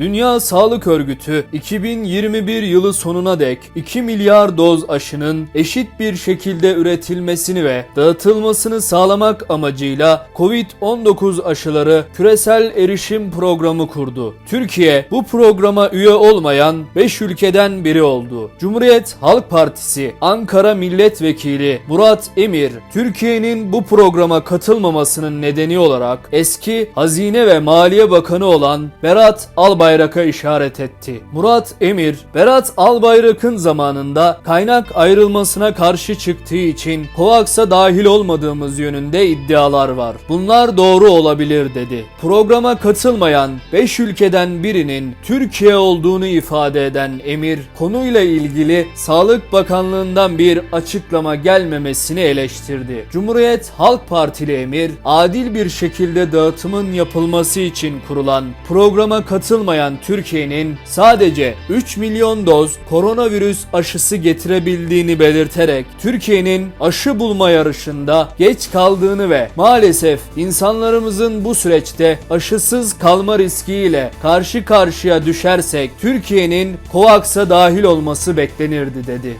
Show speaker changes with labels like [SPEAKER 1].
[SPEAKER 1] Dünya Sağlık Örgütü 2021 yılı sonuna dek 2 milyar doz aşının eşit bir şekilde üretilmesini ve dağıtılmasını sağlamak amacıyla COVID-19 aşıları küresel erişim programı kurdu. Türkiye bu programa üye olmayan 5 ülkeden biri oldu. Cumhuriyet Halk Partisi Ankara Milletvekili Murat Emir, Türkiye'nin bu programa katılmamasının nedeni olarak eski Hazine ve Maliye Bakanı olan Berat Albayrak'a işaret etti. Murat Emir, Berat Albayrak'ın zamanında kaynak ayrılmasına karşı çıktığı için COVAX'a dahil olmadığımız yönünde iddialar var. Bunlar doğru olabilir dedi. Programa katılmayan 5 ülkeden birinin Türkiye olduğunu ifade eden Emir, konuyla ilgili Sağlık Bakanlığı'ndan bir açıklama gelmemesini eleştirdi. Cumhuriyet Halk Partili Emir, adil bir şekilde dağıtımın yapılması için kurulan programa katılmayan Türkiye'nin sadece 3 milyon doz koronavirüs aşısı getirebildiğini belirterek Türkiye'nin aşı bulma yarışında geç kaldığını ve maalesef insanlarımızın bu süreçte aşısız kalma riskiyle karşı karşıya düşersek Türkiye'nin COVAX'a dahil olması beklenirdi dedi.